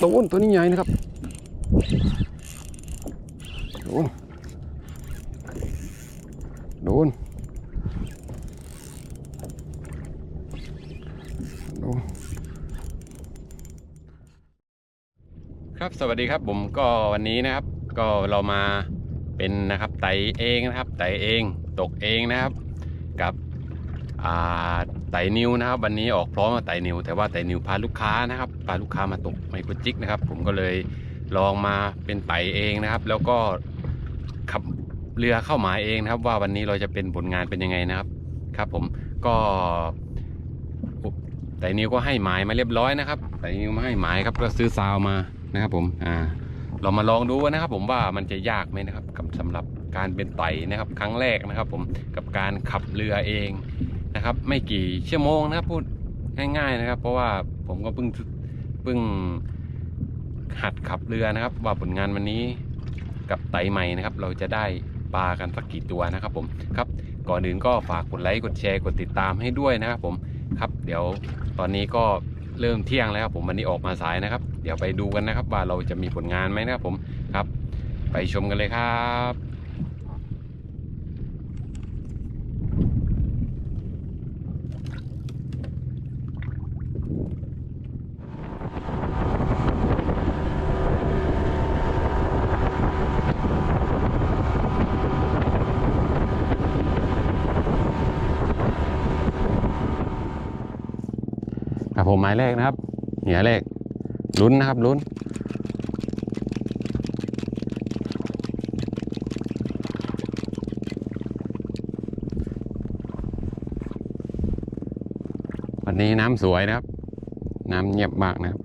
โดนโดนตัวนี้ใหญ่นะครับโดนโดนโดนครับสวัสดีครับผมก็วันนี้นะครับ ก็เรามาเป็นนะครับไตเองนะครับ ไตเองตกเองนะครับ กับอ่า ไตนิวนะครับ วันนี้ออกพร้อมกับไตนิว แต่ว่าไตนิวพาลูกค้านะครับพาลูกค้ามาตกไมโครจิกนะครับ ผมก็เลยลองมาเป็นไตเองนะครับ แล้วก็ขับเรือเข้าหมายเองนะครับ ว่าวันนี้เราจะเป็นผลงานเป็นยังไงนะครับครับ ผมก็ไตนิวก็ให้หมายมาเรียบร้อยนะครับไตนิวมาให้หมายครับก็ซื้อซาวมานะครับผมอ่าเรามาลองดูนะครับผมว่ามันจะยากไหมนะครับกับสำหรับการเป็นไต่นะครับ ครั้งแรกนะครับ ผมกับการขับเรือเอง นะครับ ไม่กี่ชั่วโมงนะครับพูดง่ายๆนะครับ เพราะว่าผมก็เพิ่งเพิ่งหัดขับเรือนะครับ ว่าผลงานวันนี้กับไต่ใหม่นะครับ เราจะได้ปลากันสักกี่ตัวนะครับ ผมครับ ก่อนอื่นก็ฝากกดไลค์กดแชร์กดติดตามให้ด้วยนะครับผมครับเดี๋ยวตอนนี้ก็เริ่มเที่ยงแล้วครับผมวันนี้ออกมาสายนะครับ เดี๋ยวไปดูกันนะครับ ว่าเราจะมีผลงานไหมนะครับผมครับ ไปชมกันเลยครับ หมายเลขนะครับเหนียเลขลุ้นนะครับลุ้น วันนี้น้ำสวยนะครับ น้ำเงียบมากนะครับ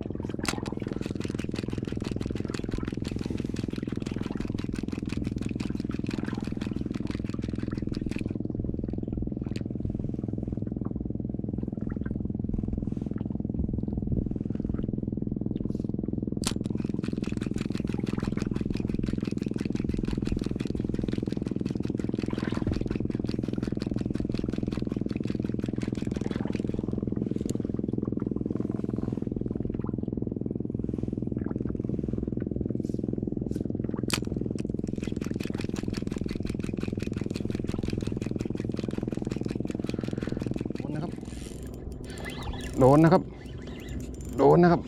โดนนะครับ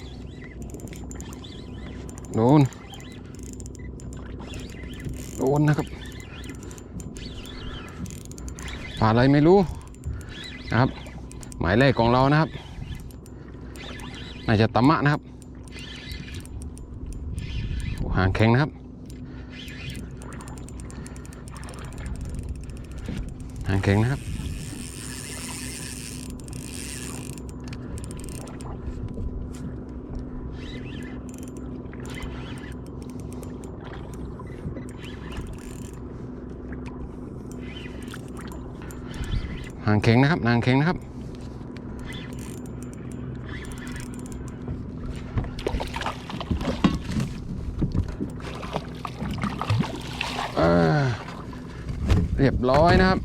โดน โดนนะครับผ่านอะไรไม่รู้นะครับ หมายเลขของเรานะครับน่าจะตะมะนะครับโอ้หางแข็งนะครับ หางแข็งนะครับางแข็งนะครับ นางแข็งนะครับ เรียบร้อยนะครับ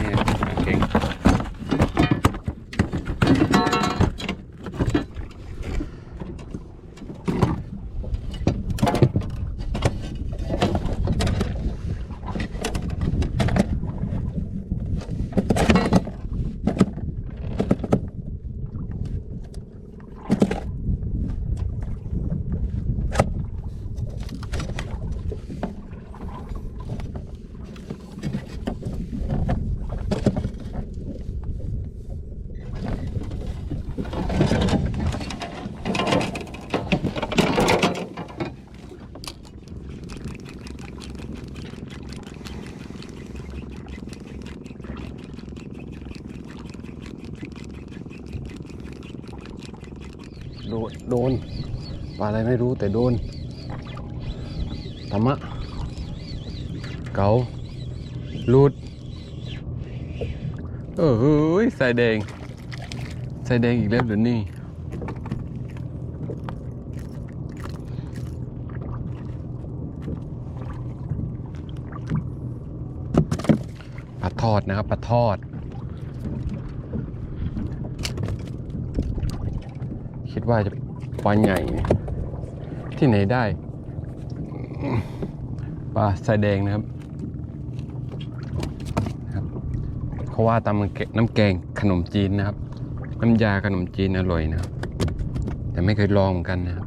นี่หางแข็ง โดน โดนปลา อะไรไม่รู้แต่โดนธรรมะ เกาลูดเออเฮ้ยใส่แดงใส่แดงอีกแล้วเดี๋ยวนี้อดนะครับปลาทอด คิดว่าจะปลาใหญ่ ที่ไหนได้ปลาสายแดงนะครับนะครับเขาว่าตามน้ำแกงขนมจีนนะครับ น้ำยาขนมจีนอร่อยนะครับ แต่ไม่เคยลองเหมือนกันนะครับ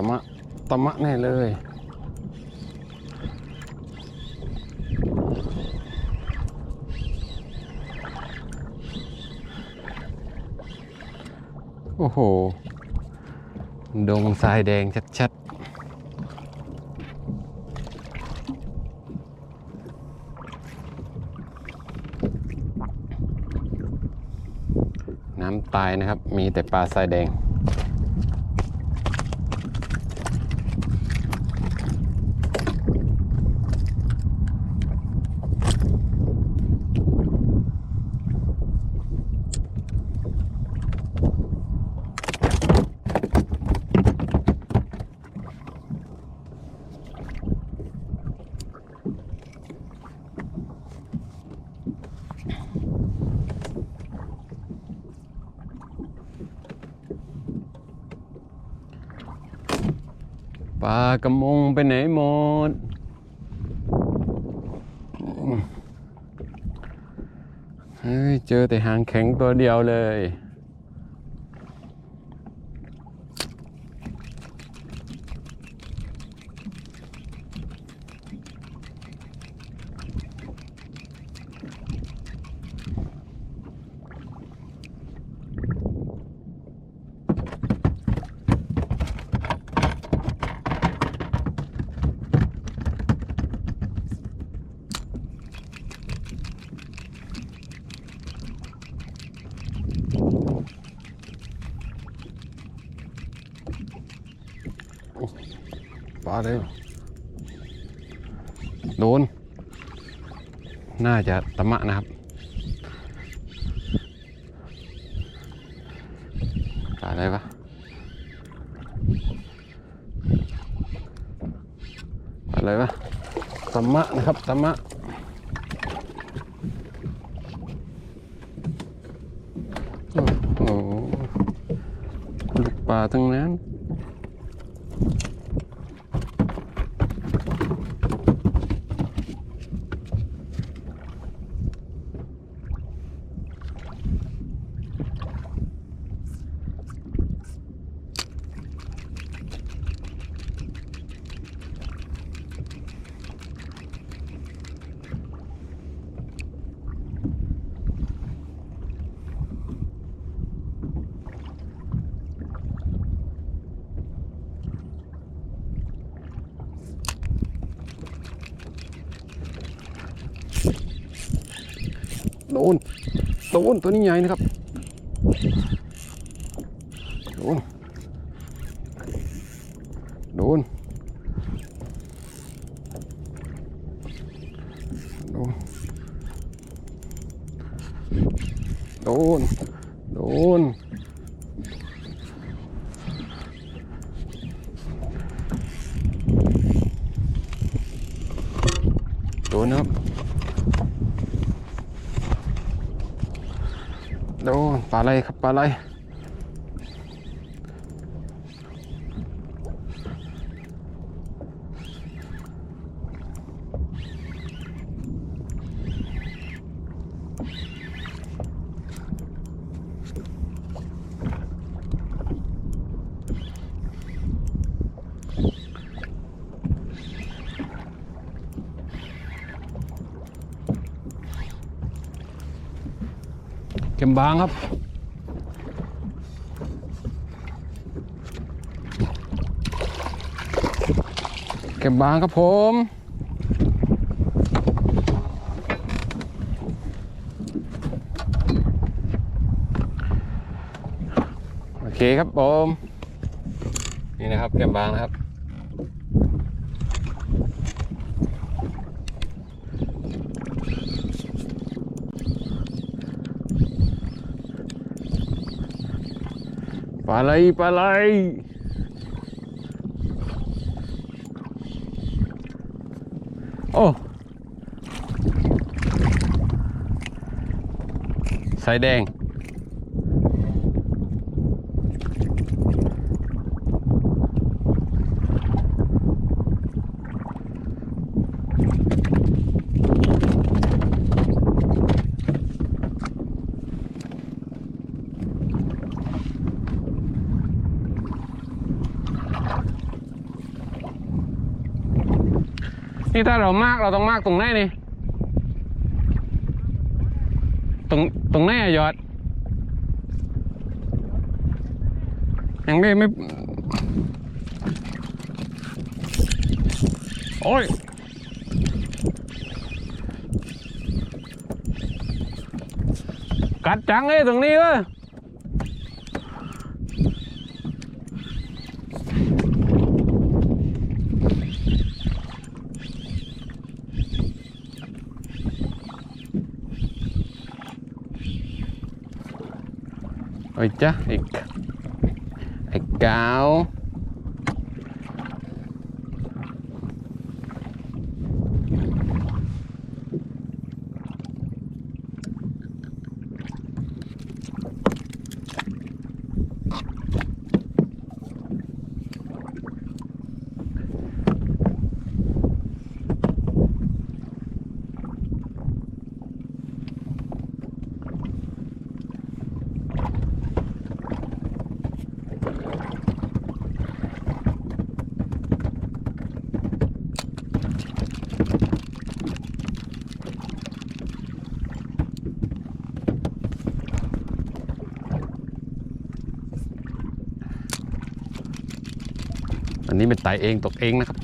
ะมะตะมะแน่เลย โอ้โห ดงทรายแดงชัดๆ น้ำตายนะครับ มีแต่ปลาทรายแดงากระมงไปไหนหมด เฮ้ย เจอแต่หางแข็งตัวเดียวเลย เลยโดน น่าจะตะมะนะครับปลาอะไรปะปลาอะไรปะตะมะนะครับตะมะโอ้โหลูกปลาทั้งนั้น โดน โดน ตัวนี้ใหญ่นะครับ โดน โดน โดน โดน โดน โดนนะครับ โด นปลาอะไรครับปลาอะไรเข็มบางครับ เก็บบางครับผม โอเคครับผม นี่นะครับเก็บบางนะครับปลาไหลปลาไหล โอ้สายแดง นี่ถ้าเรามากเราต้องมากตรงไหนนี่ ตรงตรงไหนอะยอดยังไม่ไม่ โอ้ยกัดจังเลยตรงนี้เว้ย เอ้ยจ้ะ นี้เป็นไตเองตกเองนะครับ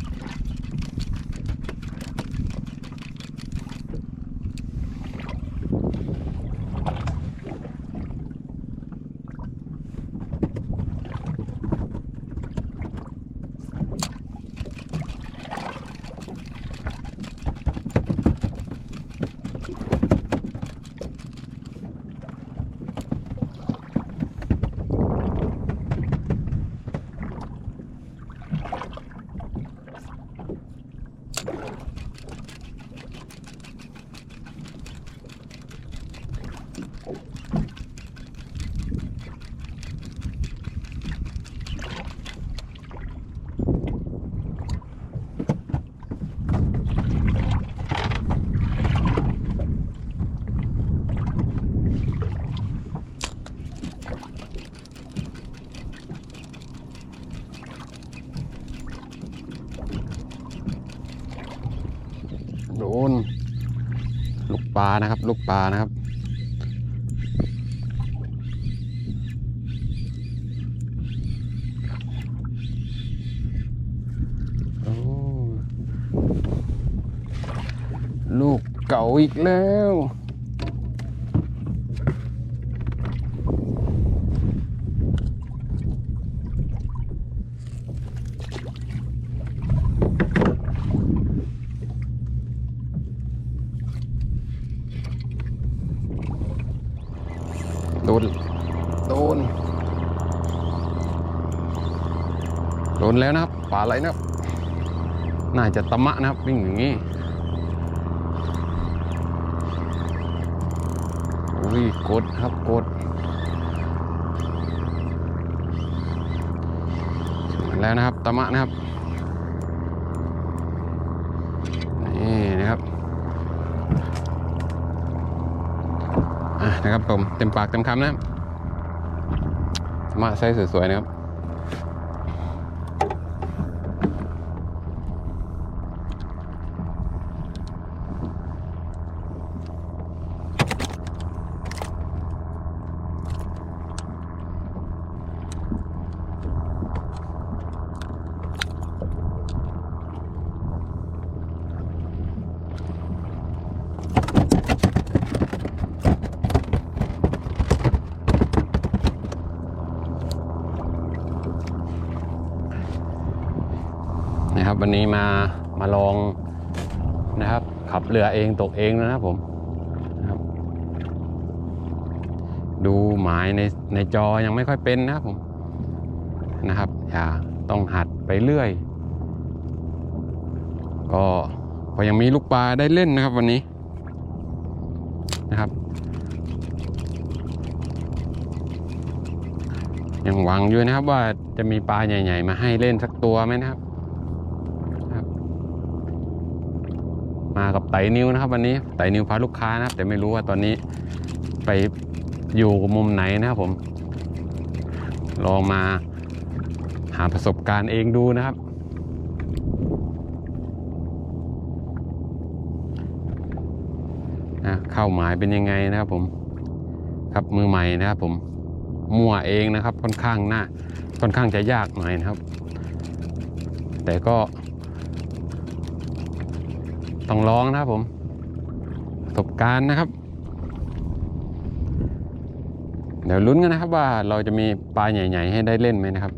โปลานะครับ ลูกปลานะครับโอ้ลูกเก่าอีกแล้ว โดน โดน โด นแล้วนะครับปลาอะไรนะครับ น่าจะตะมะนะครับวิ่งอย่างนี้อุ้ยกดครับกดมาแล้วนะครับตะมะนะครับนี่นะครับอะนะครับผมเต็มปากเต็มคำนะตะมะไซส์สวยๆนะครับ วันนี้มามาลองนะครับ ขับเรือเองตกเองนะครับผมนะครับ ดูหมายในในจอยังไม่ค่อยเป็นนะครับผมนะครับ อย่าต้องหัดไปเรื่อย ก็พอยังมีลูกปลาได้เล่นนะครับวันนี้นะครับ ยังหวังอยู่นะครับว่าจะมีปลาใหญ่ ๆ มาให้เล่นสักตัวไหมนะครับ มากับไตนิวนะครับ วันนี้ไตนิวพาลูกค้านะครับ แต่ไม่รู้ว่าตอนนี้ไปอยู่มุมไหนนะครับผมลองมาหาประสบการณ์เองดูนะครับนะเข้าหมายเป็นยังไงนะครับผม ครับมือใหม่นะครับผมมั่วเองนะครับค่อนข้างหน้าค่อนข้างจะยากหน่อยนะครับ แต่ก็ ต้องลองนะครับผมประสบการณ์นะครับ เดี๋ยวลุ้นกันนะครับว่าเราจะมีปลาใหญ่ ๆ ให้ได้เล่นไหมนะครับ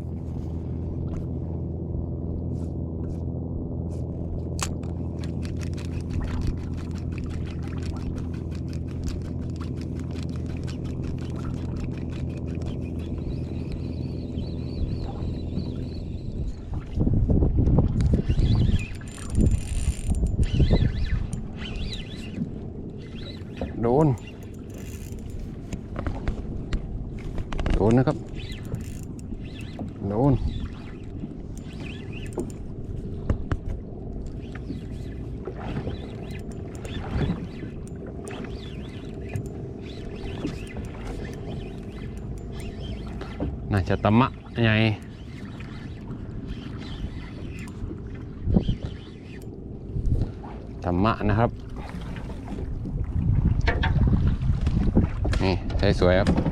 โดน โดนนะครับ โดนาจะตะมะใหญ่ตะมะนะครับ นี่ใช้สวยครับ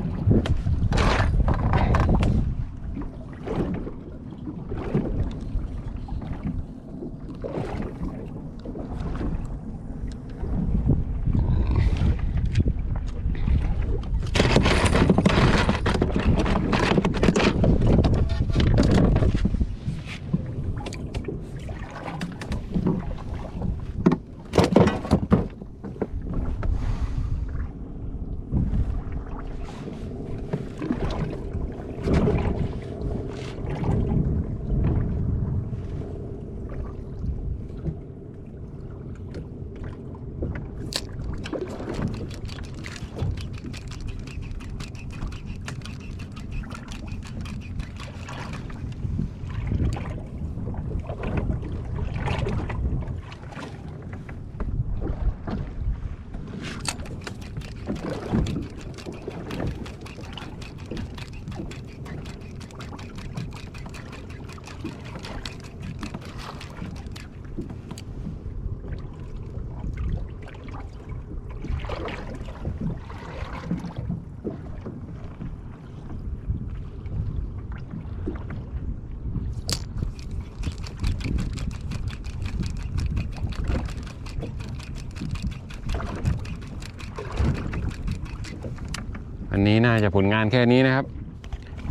จะผลงานแค่นี้นะครับ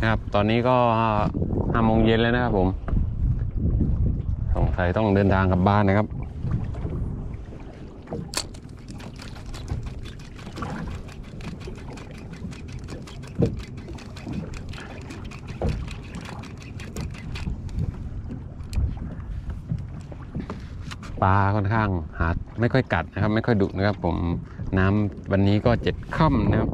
นะครับ ตอนนี้ก็ห้าโมงเย็นแล้วนะครับผมสงสัยต้องเดินทางกลับบ้านนะครับปลาค่อนข้างหาไม่ค่อยกัดนะครับ ไม่ค่อยดุนะครับ ผมน้ำวันนี้ก็เจ็ดค่ำนะครับ